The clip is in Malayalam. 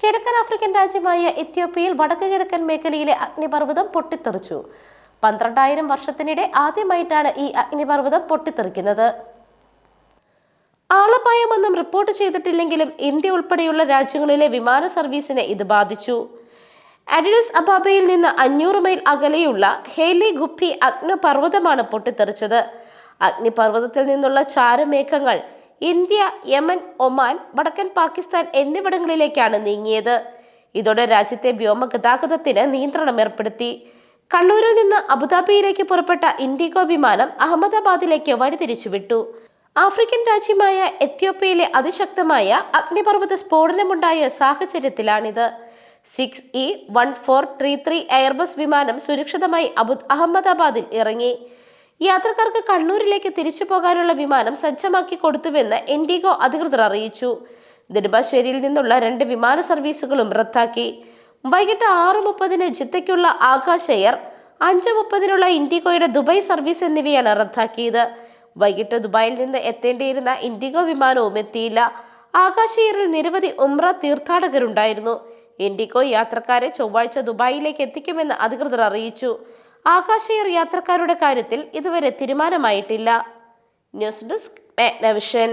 കിഴക്കൻ ആഫ്രിക്കൻ രാജ്യമായ എത്യോപ്യയിൽ വടക്ക് കിഴക്കൻ മേഖലയിലെ അഗ്നിപർവതം പൊട്ടിത്തെറിച്ചു. പന്ത്രണ്ടായിരം വർഷത്തിനിടെ ആദ്യമായിട്ടാണ് ഈ അഗ്നിപർവതം പൊട്ടിത്തെറിക്കുന്നത്. ആളപായമൊന്നും റിപ്പോർട്ട് ചെയ്തിട്ടില്ലെങ്കിലും ഇന്ത്യ ഉൾപ്പെടെയുള്ള രാജ്യങ്ങളിലെ വിമാന സർവീസിനെ ഇത് ബാധിച്ചു. അഡിഡസ് അബാബയിൽ നിന്ന് അഞ്ഞൂറ് മൈൽ അകലെയുള്ള ഹേലി ഗുപ്പി അഗ്നിപർവതമാണ് പൊട്ടിത്തെറിച്ചത്. അഗ്നിപർവതത്തിൽ നിന്നുള്ള ചാരമേഘങ്ങൾ ഇന്ത്യ യമൻ ഒമാൻ വടക്കൻ പാകിസ്ഥാൻ എന്നിവിടങ്ങളിലേക്കാണ് നീങ്ങിയത്. ഇതോടെ രാജ്യത്തെ വ്യോമ ഗതാഗതത്തിന് നിയന്ത്രണം ഏർപ്പെടുത്തി. കണ്ണൂരിൽ നിന്ന് അബുദാബിയിലേക്ക് പുറപ്പെട്ട ഇൻഡിഗോ വിമാനം അഹമ്മദാബാദിലേക്ക് വഴിതിരിച്ചുവിട്ടു. ആഫ്രിക്കൻ രാജ്യമായ എത്യോപ്യയിലെ അതിശക്തമായ അഗ്നിപർവത സ്ഫോടനമുണ്ടായ സാഹചര്യത്തിലാണിത്. Six E one four three three Airbus വിമാനം സുരക്ഷിതമായി അബു അഹമ്മദാബാദിൽ ഇറങ്ങി. യാത്രക്കാർക്ക് കണ്ണൂരിലേക്ക് തിരിച്ചു പോകാനുള്ള വിമാനം സജ്ജമാക്കി കൊടുത്തുവെന്ന് ഇൻഡിഗോ അധികൃതർ അറിയിച്ചു. നെടുമ്പാശ്ശേരിയിൽ നിന്നുള്ള രണ്ട് വിമാന സർവീസുകളും റദ്ദാക്കി. വൈകിട്ട് ആറ് മുപ്പതിന് ജിത്തയ്ക്കുള്ള ആകാശ് എയർ അഞ്ച് മുപ്പതിനുള്ള ഇൻഡിഗോയുടെ ദുബായ് സർവീസ് എന്നിവയാണ് റദ്ദാക്കിയത്. വൈകിട്ട് ദുബായിൽ നിന്ന് എത്തേണ്ടിയിരുന്ന ഇൻഡിഗോ വിമാനവും എത്തിയില്ല. ആകാശ് എയറിൽ നിരവധി ഉമ്ര തീർത്ഥാടകരുണ്ടായിരുന്നു. ഇൻഡിഗോ യാത്രക്കാരെ ചൊവ്വാഴ്ച ദുബായിലേക്ക് എത്തിക്കുമെന്ന് അധികൃതർ അറിയിച്ചു. ആകാശ് എയർ യാത്രക്കാരുടെ കാര്യത്തിൽ ഇതുവരെ തീരുമാനമായിട്ടില്ല. News desk Magnavision